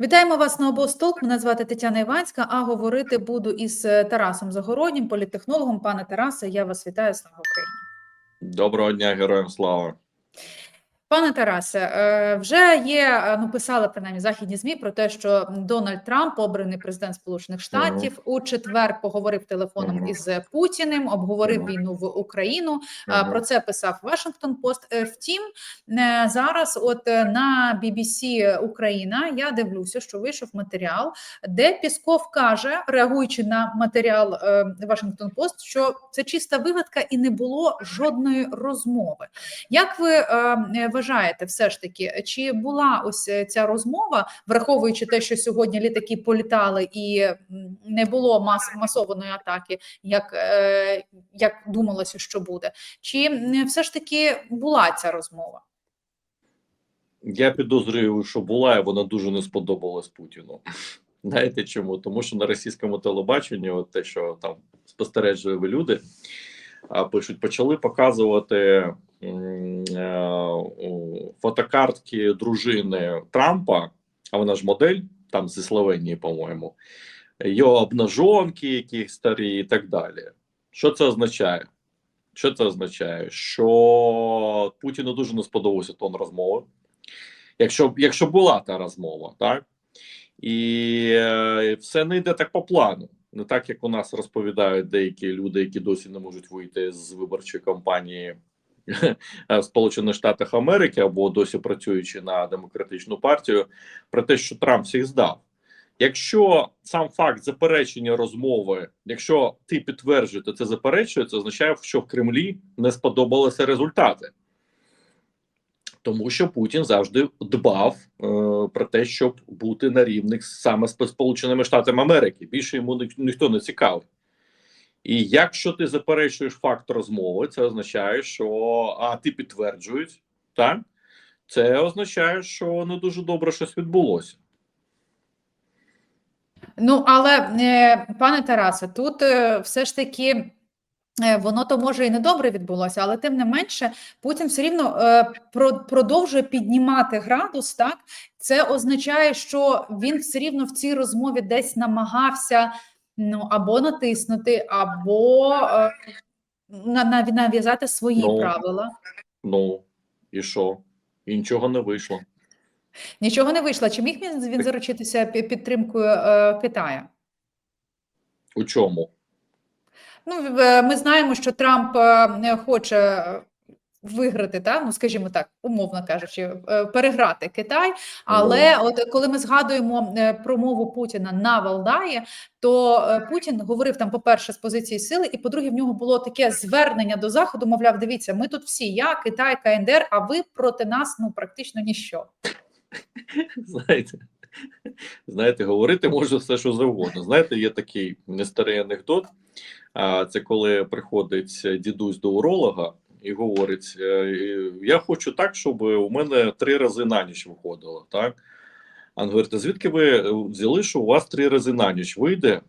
Вітаємо вас на обостолк. Мене звати Тетяна Іванська. А говорити буду із е, Тарасом Загороднім, політтехнологом. Пане Тарасе, я вас вітаю. Слава Україні. Доброго дня, героям слава. Пане Тарасе, е, вже є, е, ну писали принаймні західні змі про те, що Дональд Трамп, обраний президент Сполучених Штатів, у четвер поговорив телефоном із Путіним, обговорив війну в Україну. Мгм. Про це писав Вашингтон Пост. Втім, зараз, от на BBC Україна, я дивлюся, що вийшов матеріал, де Пісков каже, реагуючи на матеріал Вашингтон Пост, що це чиста вигадка і не було жодної розмови. Як ви вважаєте, все ж таки, чи була ось е, ця розмова, враховуючи те, що сьогодні літаки політали і не було мас масованої атаки, як, е, як думалося, що буде? Чи все ж таки була ця розмова? Я підозрюю, що була, і вона дуже не сподобалась Путіну. Знаєте чому? Тому що на російському телебаченні, от те, що там спостережливі люди пишуть, почали показувати е, фотокартки дружини Трампа, а вона ж модель там зі Словенії, по-моєму, його обнажонки, які старі, і так далі. Що це означає? Що це означає? Що Путіну дуже не сподобався тон розмови. Якщо, якщо була та розмова, так? І е, все не йде так по плану. Не так, як у нас розповідають деякі люди, які досі не можуть вийти з виборчої кампанії в Сполучених Штатах Америки або досі працюючи на демократичну партію, про те, що Трамп всіх здав. Якщо сам факт заперечення розмови, якщо ти це заперечує, це означає, що в Кремлі не сподобалися результати. Тому що Путін завжди дбав е, про те, щоб бути на рівних саме з Сполученими Штатами Америки. Більше йому ні, ніхто не цікавий. І якщо ти заперечуєш факт розмови, це означає, що а ти підтверджуєш, так? Це означає, що не дуже добре щось відбулося. Ну але е, пане Тарасе, тут е, все ж таки. Е, Воно то може і не добре відбулося, але тим не менше Путін все рівно е, про, продовжує піднімати градус. Так це означає, що він все рівно в цій розмові десь намагався ну або натиснути, або е, на, на, нав'язати свої Ну. правила. Ну і що? І нічого не вийшло. Нічого не вийшло. Чи міг він, він заручитися підтримкою е, Китая? У чому? Ну, е, ми знаємо, що Трамп е, не хоче е, виграти, та? ну, скажімо так, умовно кажучи, переграти Китай. Але от коли ми згадуємо промову Путіна на Валдаї, то Путін говорив там, по-перше, з позиції сили, і по-друге, в нього було таке звернення до Заходу, мовляв, дивіться, ми тут всі, я, Китай, КНДР, а ви проти нас ну практично ніщо. Знаєте, знаєте, говорити може все, що завгодно. Знаєте, є такий нестарий анекдот. Це коли приходить дідусь до уролога і говорить: е, Я хочу так, щоб у мене три рази на ніч виходило. Так? А він говорить, звідки ви взяли, що у вас три рази на ніч вийде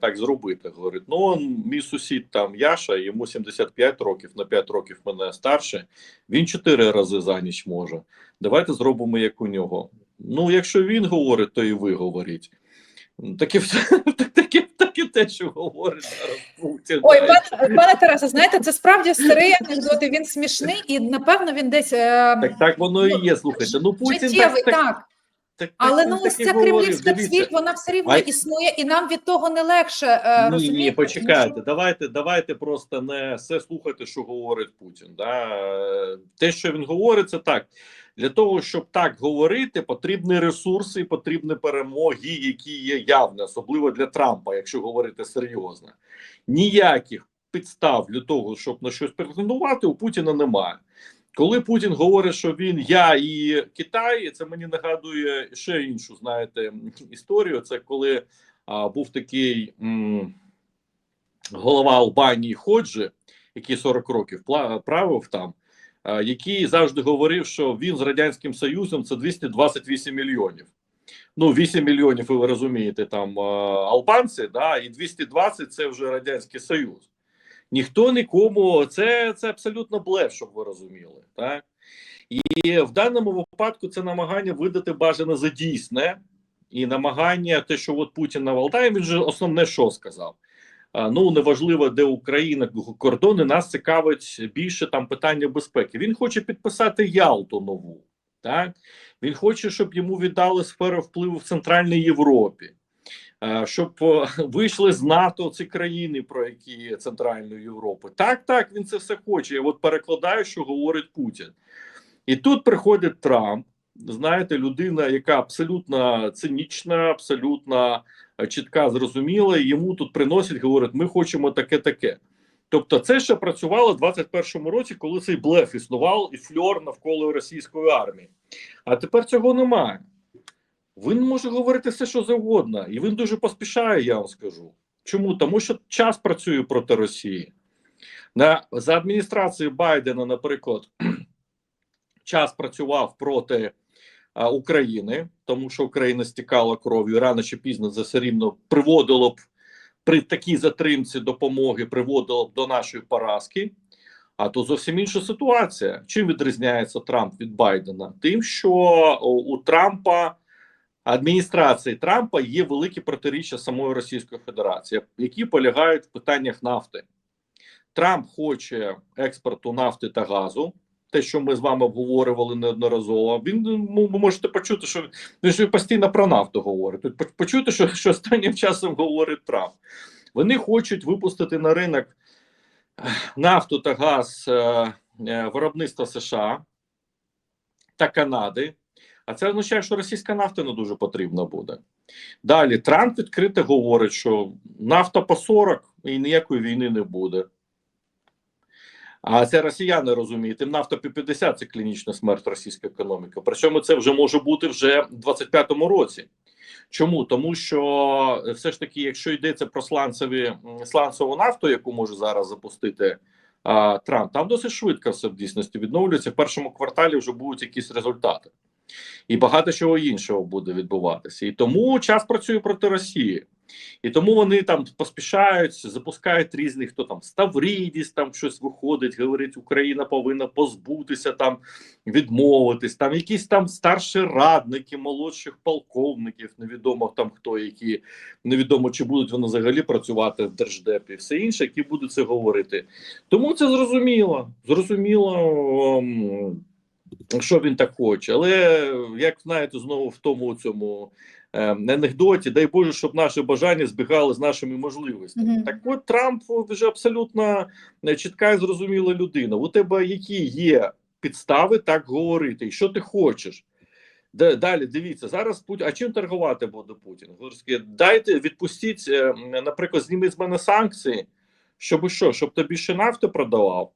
так зробити? Говорить, ну мій сусід там Яша, йому 75 років, на 5 років мене старше, він чотири рази за ніч може. Давайте зробимо як у нього. Ну, якщо він говорить, то і ви говоріть. Таке таке, таке те, що говорить зараз Ой, пане, пане Тарасе, знаєте, це справді старий анекдот, і він смішний, і напевно він десь е, Так, так воно і є. Слухайте. Ну Путін життєвий, так, так, так. Але так, ну ось ця кремлівська цвіль, вона все рівно А- існує, і нам від того не легше е, Ні, ні, Тому почекайте. що- Давайте, давайте просто не все слухайте, що говорить Путін. Да? Те, що він говорить, це так. Для того, щоб так говорити, потрібні ресурси і потрібні перемоги, які є явні, особливо для Трампа, якщо говорити серйозно. Ніяких підстав для того, щоб на щось претендувати, у Путіна немає. Коли Путін говорить, що він я і Китай, це мені нагадує ще іншу, знаєте, історію. Це коли а, був такий м, голова Албанії Ходжі, який 40 років правив там, а, який завжди говорив, що він з Радянським Союзом це 228 мільйонів. Ну, 8 мільйонів, ви розумієте, там а, албанці, да, і 220 це вже Радянський Союз. Ніхто нікому, це, це абсолютно блеф, щоб ви розуміли. Так? І в даному випадку це намагання видати бажане за дійсне, і намагання, те, що от Путін на він же основне, що сказав. Ну неважливо, де Україна кордони. Нас цікавить більше там питання безпеки. Він хоче підписати Ялту нову. Так він хоче, щоб йому віддали сферу впливу в Центральній Європі, щоб вийшли з НАТО ці країни, про які Центральної Європи. Так, так, він це все хоче. Я от перекладаю, що говорить Путін. І тут приходить Трамп. Знаєте, людина, яка абсолютно цинічна, абсолютно е, чітка, зрозуміла, йому тут приносять, говорять, ми хочемо таке-таке. Тобто, це ще працювало в 21-му році, коли цей блеф існував і фльор навколо російської армії. А тепер цього немає. Він може говорити все, що завгодно, і він дуже поспішає, я вам скажу. Чому? Тому що час працює проти Росії. На, за адміністрацією Байдена, наприклад, час працював проти а, України, тому що Україна стікала кров'ю рано чи пізно це все рівно приводило б при такій затримці допомоги, приводило б до нашої поразки. А то зовсім інша ситуація. Чим відрізняється Трамп від Байдена? Тим, що у, Трампа адміністрації Трампа є великі протиріччя самої Російської Федерації, які полягають в питаннях нафти. Трамп хоче експорту нафти та газу. Те, що ми з вами обговорювали неодноразово, він ну, ви можете почути, що він постійно про нафту говорить. Почути, що, що останнім часом говорить Трамп. Вони хочуть випустити на ринок нафту та газ е, е, виробництва США та Канади. А це означає, що російська нафта не дуже потрібна буде. Далі Трамп відкрито говорить, що нафта по 40 і ніякої війни не буде. А це росіяни розуміють. Тим нафта по 50 це клінічна смерть російської економіки. Причому це вже може бути вже в 25-му році. Чому? Тому що все ж таки, якщо йдеться про сланцеві сланцеву нафту, яку може зараз запустити а, Трамп, там досить швидко все в дійсності відновлюється. В першому кварталі вже будуть якісь результати, і багато чого іншого буде відбуватися. І тому час працює проти Росії. І тому вони там поспішають, запускають різних, хто там Ставрідіс, там щось виходить, говорить, Україна повинна позбутися, там відмовитись, там якісь там старші радники, молодших полковників, невідомо там хто які, невідомо чи будуть вони взагалі працювати в держдепі, все інше, які будуть це говорити. Тому це зрозуміло. Зрозуміло, ем, що він так хоче. Але як знаєте, знову в тому цьому е, анекдоті, дай Боже, щоб наші бажання збігали з нашими можливостями. Мгм. Так от Трамп вже абсолютно е, чітка і зрозуміла людина. У тебе які є підстави так говорити, і що ти хочеш? Далі дивіться, зараз Путін. А чим торгувати буде Путін? Говорить, Дайте відпустіть, е, наприклад, зніміть з мене санкції, щоб що, щоб ти більше нафти продавав.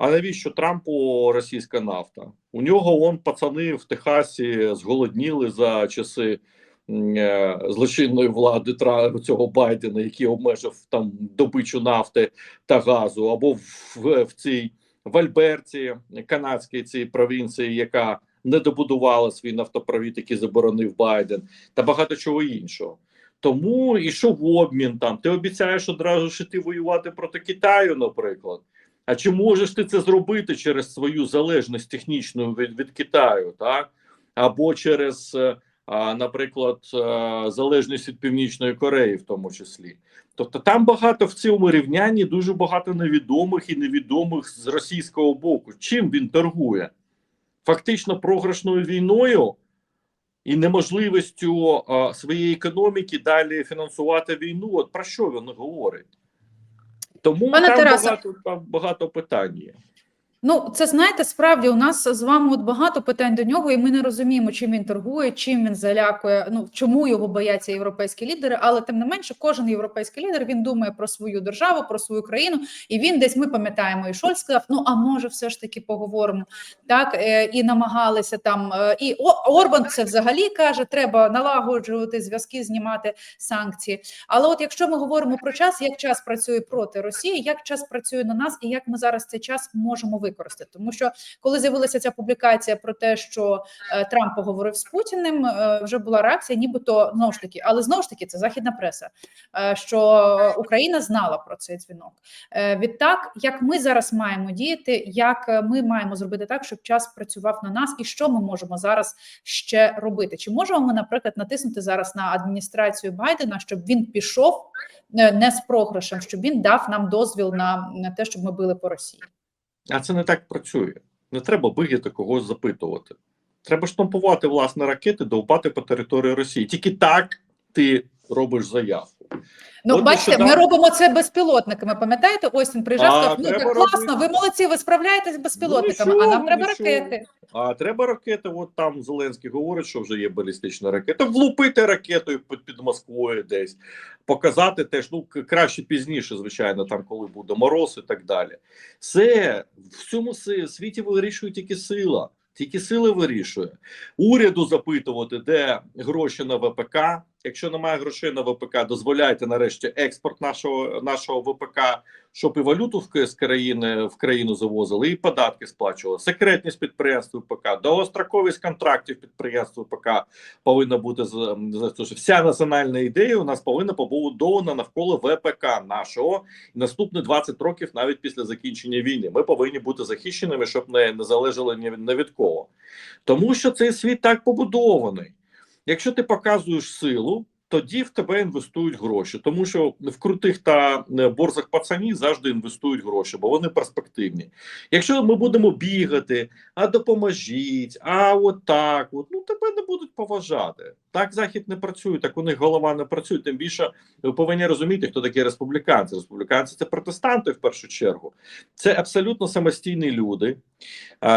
А навіщо Трампу російська нафта? У нього он пацани в Техасі зголодніли за часи е, злочинної влади цього Байдена, який обмежив там добичу нафти та газу, або в, в, цій в Альберті, канадській цій провінції, яка не добудувала свій нафтопровід, який заборонив Байден, та багато чого іншого. Тому і що в обмін там? Ти обіцяєш одразу ж іти воювати проти Китаю, наприклад. А чи можеш ти це зробити через свою залежність технічну від, від Китаю, так? Або через, е, наприклад, е, залежність від Північної Кореї, в тому числі. Тобто там багато в цьому рівнянні дуже багато невідомих і невідомих з російського боку. Чим він торгує? Фактично програшною війною і неможливістю а, своєї економіки далі фінансувати війну. От про що він говорить? Тому Пане там Тарасе. багато, там багато питань є. Ну, це знаєте, справді у нас з вами от багато питань до нього, і ми не розуміємо, чим він торгує, чим він залякує. Ну чому його бояться європейські лідери, але тим не менше, кожен європейський лідер він думає про свою державу, про свою країну, і він десь ми пам'ятаємо, і Шольц сказав: ну а може, все ж таки поговоримо так е, і намагалися там. е, І Орбан це взагалі каже, треба налагоджувати зв'язки, знімати санкції. Але от якщо ми говоримо про час, як час працює проти Росії, як час працює на нас, і як ми зараз цей час можемо використати? Використати. Тому що коли з'явилася ця публікація про те, що е, Трамп поговорив з Путіним, е, вже була реакція, нібито знову ж таки, але знову ж таки, це західна преса, е, що Україна знала про цей дзвінок. Відтак, як ми зараз маємо діяти, як ми маємо зробити так, щоб час працював на нас, і що ми можемо зараз ще робити? Чи можемо ми, наприклад, натиснути зараз на адміністрацію Байдена, щоб він пішов не з програшем, щоб він дав нам дозвіл на те, щоб ми били по Росії? А це не так працює. Не треба бигати когось запитувати. Треба штампувати власне ракети, довбати по території Росії. Тільки так ти робиш заявку. Ну, От бачите, ми робимо це безпілотниками. Пам'ятаєте, ось він приїжджав, А, сказав, ну треба так класно, робити. ви молодці, ви справляєтесь з безпілотниками, Ну, а нам треба нічого. ракети. А треба ракети. От там Зеленський говорить, що вже є балістична ракета. Влупити ракетою під, під Москвою десь, показати теж. Ну к- краще пізніше, звичайно, там коли буде мороз і так далі. Все в цьому си- світі вирішує тільки сила. Тільки сили вирішує уряду запитувати, де гроші на ВПК. Якщо немає грошей на ВПК, дозволяйте нарешті експорт нашого нашого ВПК, щоб і валюту з країни в країну завозили, і податки сплачували. Секретність підприємств ВПК, довгостроковість контрактів підприємств ВПК повинна бути вся національна ідея у нас повинна побудована навколо ВПК нашого і наступні 20 років, навіть після закінчення війни. Ми повинні бути захищеними, щоб не, не залежали ні від кого. Тому що цей світ так побудований. Якщо ти показуєш силу, тоді в тебе інвестують гроші, тому що в крутих та е, борзах пацанів завжди інвестують гроші, бо вони перспективні. Якщо ми будемо бігати, а допоможіть, а от так, от, ну тебе не будуть поважати. Так захід не працює, так у них голова не працює. Тим більше ви повинні розуміти, хто такі республіканці. Республіканці це протестанти в першу чергу. Це абсолютно самостійні люди,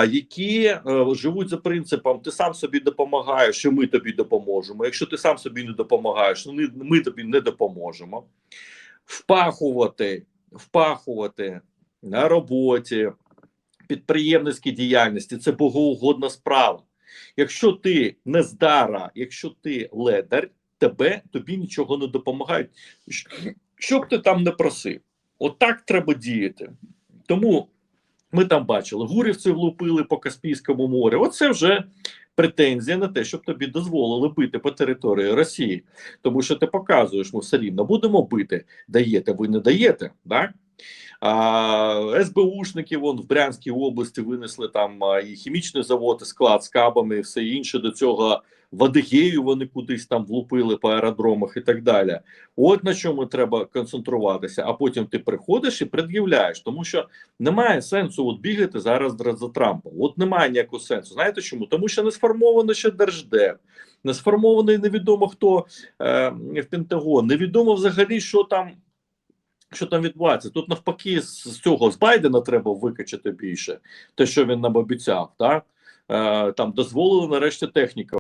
які е, живуть за принципом: ти сам собі допомагаєш, що ми тобі допоможемо. Якщо ти сам собі не допомагаєш, ну, ні- ми тобі не допоможемо. Впахувати, впахувати на роботі, підприємницькій діяльності це богоугодна справа. Якщо ти нездара, якщо ти ледар, тебе тобі нічого не допомагають. Що б ти там не просив, отак треба діяти. Тому ми там бачили, гурівці влупили по Каспійському морю. Оце вже претензія на те, щоб тобі дозволили бити по території Росії. Тому що ти показуєш, ми все рівно будемо бити. Даєте, ви не даєте. Так? А, СБУшники вон в Брянській області винесли там і хімічний завод, і склад з кабами, і все інше до цього в Адигею вони кудись там влупили по аеродромах і так далі. От на чому треба концентруватися, а потім ти приходиш і пред'являєш, тому що немає сенсу от бігати зараз за- Трампом. От немає ніякого сенсу. Знаєте чому? Тому що не сформовано ще держдеп, не сформований невідомо хто е, в Пентагон, невідомо взагалі, що там. Що там відбувається? Тут навпаки, з цього з Байдена треба викачати більше, те, що він нам обіцяв, так е, там дозволили нарешті технікам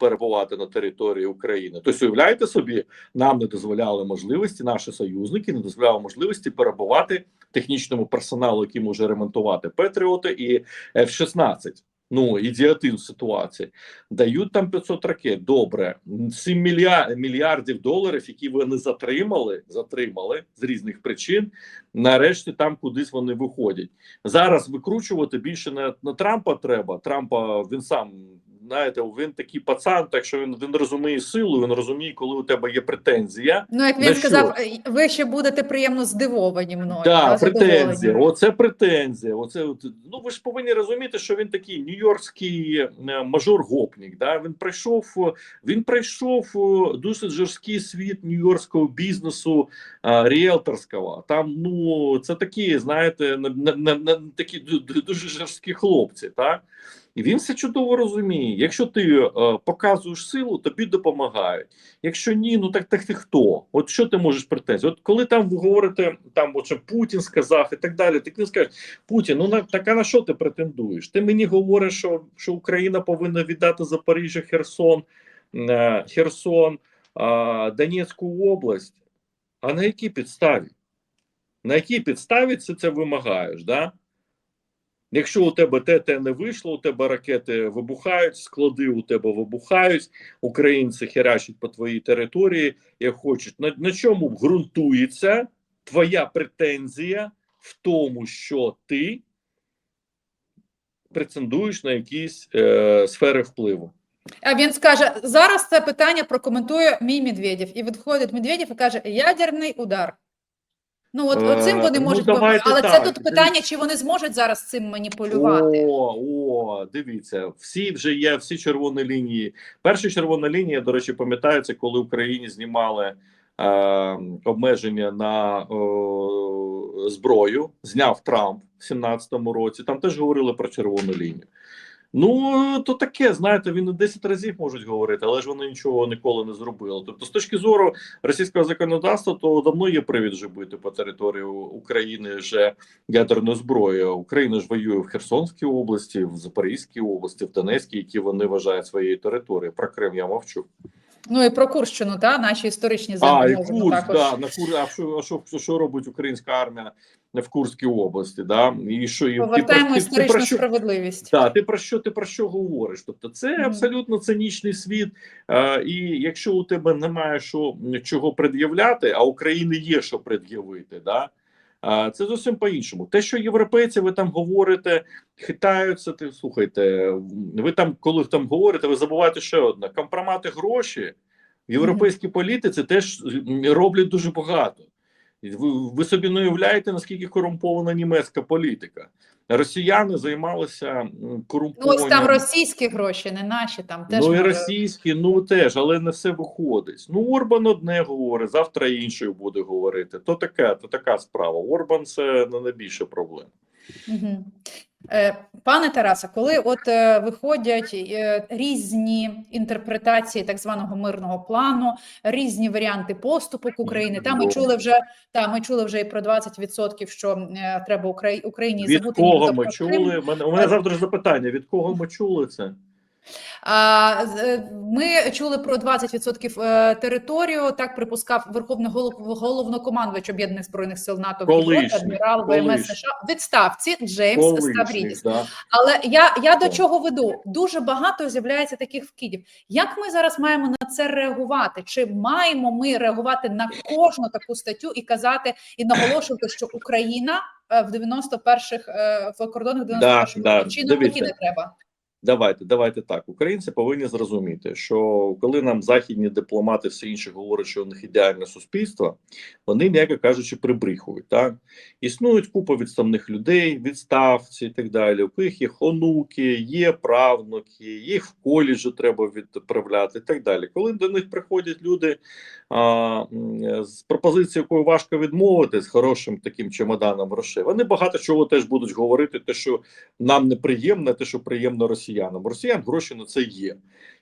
перебувати на території України. Тобто, уявляєте собі, нам не дозволяли можливості, наші союзники не дозволяли можливості перебувати технічному персоналу, який може ремонтувати Петріоти і F-16. Ну, ідіотин ситуації. Дають там 500 ракет. Добре, 7 мільярдів, мільярдів доларів, які вони затримали, затримали з різних причин. Нарешті там кудись вони виходять. Зараз викручувати більше на, на Трампа треба. Трампа він сам знаєте, він такий пацан, так що він, він розуміє силу, він розуміє, коли у тебе є претензія. Ну, як він що? сказав, «Е, ви ще будете приємно здивовані мною. Да, та, претензія. Оце претензія. Оце ну ви ж повинні розуміти, що він такий нью-йоркський е, мажор-гопнік. Да? Він прийшов, е, він прийшов е, досить жорсткий світ нью-йоркського бізнесу ріелторського. Там ну це такі, знаєте, на, на, на, на такі ду- ду- дуже жорсткі хлопці. Так? І він все чудово розуміє. Якщо ти е, показуєш силу, тобі допомагають. Якщо ні, ну так так ти хто? От що ти можеш претензії? От коли там ви говорите, там що Путін сказав і так далі, ти не скажеш, Путін, ну на так на що ти претендуєш? Ти мені говориш, що, що Україна повинна віддати Запоріжжя, Херсон, е, Херсон, е, Донецьку область. А на якій підставі? На якій підставі це, це вимагаєш? Да? Якщо у тебе те, те не вийшло, у тебе ракети вибухають, склади у тебе вибухають, українці херачать по твоїй території, як хочуть. На, на чому ґрунтується твоя претензія в тому, що ти претендуєш на якісь е, сфери впливу. А він скаже: зараз це питання прокоментує мій Медведєв. І відходить Медведєв і каже: ядерний удар. Ну, от Е, оцим вони ну, можуть давайте але так, це тут питання, чи вони зможуть зараз цим маніпулювати. О, о, дивіться, всі вже є, всі червоні лінії. Перша червона лінія, до речі, пам'ятається, коли Україні знімали е, обмеження на е, зброю, зняв Трамп в 17-му році. Там теж говорили про червону лінію. Ну, то таке, знаєте, він 10 разів можуть говорити, але ж вони нічого ніколи не зробили. Тобто, з точки зору російського законодавства, то давно є привід вже бити по території України вже ядерною зброєю. Україна ж воює в Херсонській області, в Запорізькій області, в Донецькій, які вони вважають своєю територією. Про Крим я мовчу. Ну і про Курщину, та наші історичні землі А, і також. да, на Кур... а що, що, що робить українська армія в Курській області? Да? І що, і, Повертаємо історичну про що, справедливість. Да, ти про що ти про що говориш? Тобто, це Мгм. абсолютно цинічний світ. А, і якщо у тебе немає що чого пред'являти, а України є що пред'явити, да. А це зовсім по-іншому. Те, що європейці, ви там говорите, хитаються. Ти слухайте, ви там, коли там говорите, ви забуваєте ще одне: компромати гроші в європейській політиці теж роблять дуже багато. Ви, ви собі не уявляєте, наскільки корумпована німецька політика. Росіяни займалися корумпованням. Ну, ось там російські гроші, не наші там теж. Ну і російські, ну теж, але не все виходить. Ну, Орбан одне говорить, завтра іншою буде говорити. То таке, то така справа. Орбан це не найбільша проблема. Е, Пане Тарасе, коли от е, виходять е, різні інтерпретації так званого мирного плану, різні варіанти поступок України, там ми чули вже та ми чули вже і про 20%, що треба Україні Україні Від забути кого ми чули? У мене завтра запитання: від кого ми чули це? Е, Ми чули про 20% е, територію. Так припускав Верховний голов, головнокомандувач об'єднаних збройних сил НАТО Колишній, адмірал ВМС. США відставці Джеймс Колишніх, Ставрідіс. да. Але я, я до чого веду? Дуже багато з'являється таких вкидів. Як ми зараз маємо на це реагувати? Чи маємо ми реагувати на кожну таку статтю і казати і наголошувати, що Україна е, в 91-х е, в кордонах 91-го да, року, чи навпаки не треба? Давайте, давайте так. Українці повинні зрозуміти, що коли нам західні дипломати все інше говорять, що у них ідеальне суспільство, вони, м'яко кажучи, прибріхують. Так існують купа відставних людей, відставці і так далі. У яких є онуки, є правнуки, їх в коледжі треба відправляти і так далі. Коли до них приходять люди а, з пропозицією, якою важко відмовити з хорошим таким чемоданом грошей, вони багато чого теж будуть говорити, те, що нам неприємне, те, що приємно росіянам. Росіян гроші на це є.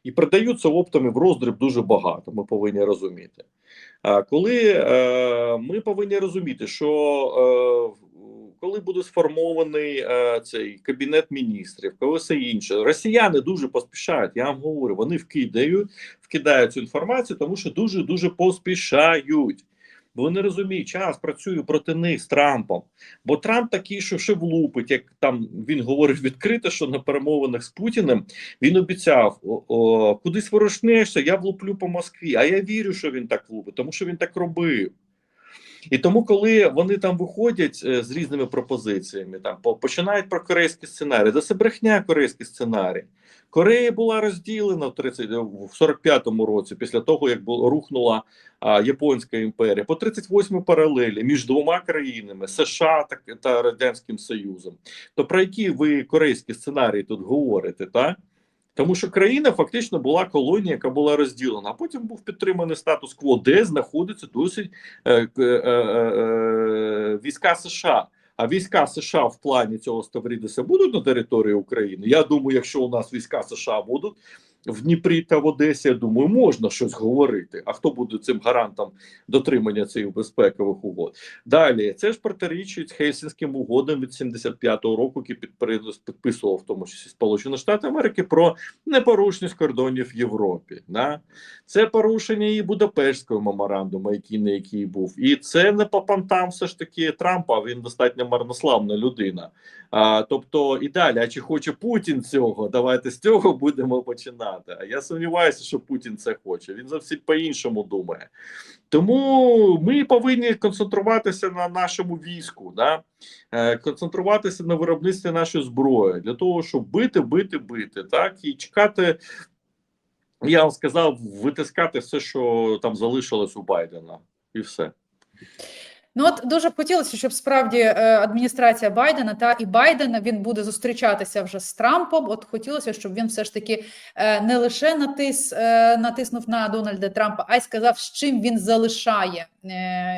І продаються оптами в роздріб дуже багато. Ми повинні розуміти. А коли е, ми повинні розуміти, що е, коли буде сформований е, цей кабінет міністрів, коли все інше, росіяни дуже поспішають. Я вам говорю, вони вкидають, вкидають цю інформацію, тому що дуже дуже поспішають. Бо вони розуміють, час працюю проти них з Трампом. Бо Трамп такий, що ще влупить, як там він говорив відкрито, що на перемовинах з Путіним він обіцяв: о, о, кудись ворушнешся, я влуплю по Москві. А я вірю, що він так влупить, тому що він так робив. І тому, коли вони там виходять е, з різними пропозиціями, там починають про корейський сценарій, це брехня корейський сценарій. Корея була розділена в 30, в 45-му році, після того як рухнула а, Японська імперія, по 38 паралелі між двома країнами США та, та Радянським Союзом. То про які ви корейські сценарії тут говорите? так? Тому що країна фактично була колонія, яка була розділена. А потім був підтриманий статус-кво, де знаходиться досить е, е, е, е, війська США. А війська США в плані цього Ставрідеса будуть на території України. Я думаю, якщо у нас війська США будуть в Дніпрі та в Одесі, я думаю, можна щось говорити. А хто буде цим гарантом дотримання цих безпекових угод? Далі це ж протирічить Хельсінським угодам від 75-го року, які підписував в тому числі Сполучені Штати Америки про непорушність кордонів в Європі. Да? Це порушення і Будапештського меморандуму, який на який був, і це не по пантам все ж таки Трампа. Він достатньо марнославна людина. А, тобто і далі, а чи хоче Путін цього? Давайте з цього будемо починати. А я сумніваюся, що Путін це хоче. Він зовсім по-іншому думає. Тому ми повинні концентруватися на нашому війську, да? е, концентруватися на виробництві нашої зброї для того, щоб бити, бити, бити, так і чекати. Я вам сказав, витискати все, що там залишилось у Байдена, і все. Ну от дуже б хотілося, щоб справді е, адміністрація Байдена та і Байден він буде зустрічатися вже з Трампом. От хотілося, щоб він все ж таки е, не лише натис е, натиснув на Дональда Трампа, а й сказав, з чим він залишає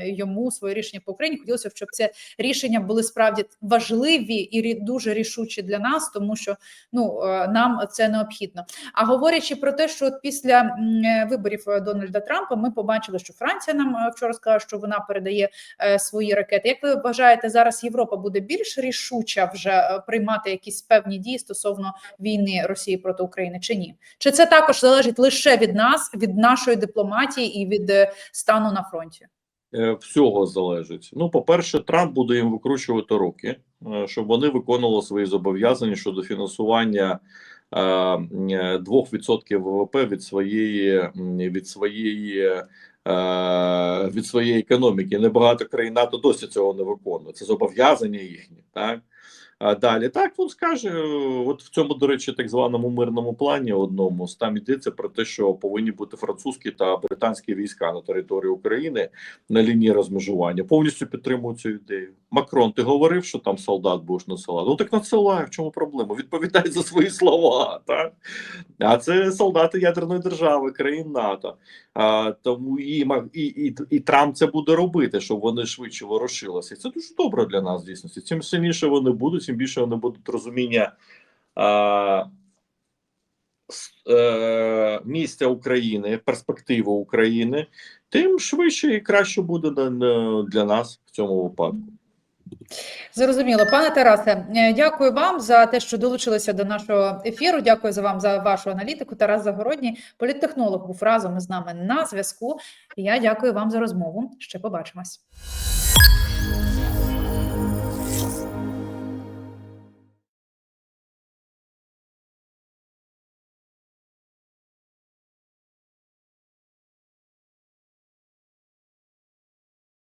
йому своє рішення по Україні. Хотілося б, щоб це рішення були справді важливі і дуже рішучі для нас, тому що ну е, нам це необхідно. А говорячи про те, що от після е, виборів е, Дональда Трампа ми побачили, що Франція нам е, вчора сказала, що вона передає е, свої ракети. Як ви вважаєте, зараз Європа буде більш рішуча вже е, приймати якісь певні дії стосовно війни Росії проти України чи ні? Чи це також залежить лише від нас, від нашої дипломатії і від е, стану на фронті? Е, всього залежить. Ну, по-перше, Трамп буде їм викручувати руки, е, щоб вони виконували свої зобов'язання щодо фінансування е, м, е, 2% ВВП від своєї від своєї. Від своєї економіки небагато країн НАТО досі цього не виконує. Це зобов'язання їхні, так далі так він скаже, е, от в цьому, до речі, так званому мирному плані одному там йдеться про те, що повинні бути французькі та британські війська на території України на лінії розмежування. Повністю підтримую цю ідею. Макрон, ти говорив, що там солдат будеш насилати? Ну так надсилай, в чому проблема? Відповідай за свої слова, так? А це солдати ядерної держави, країн НАТО. А, тому і, і, і, і Трамп це буде робити, щоб вони швидше ворушилися. Це дуже добре для нас, в дійсності. Чим сильніше вони будуть, тим більше вони будуть розуміння а, е, місця України, перспективи України, тим швидше і краще буде для нас в цьому випадку. Зрозуміло, пане Тарасе, е, дякую вам за те, що долучилися до нашого ефіру. Дякую за вам за вашу аналітику. Тарас Загородній, політтехнолог, був разом із нами на зв'язку. Я дякую вам за розмову. Ще побачимось.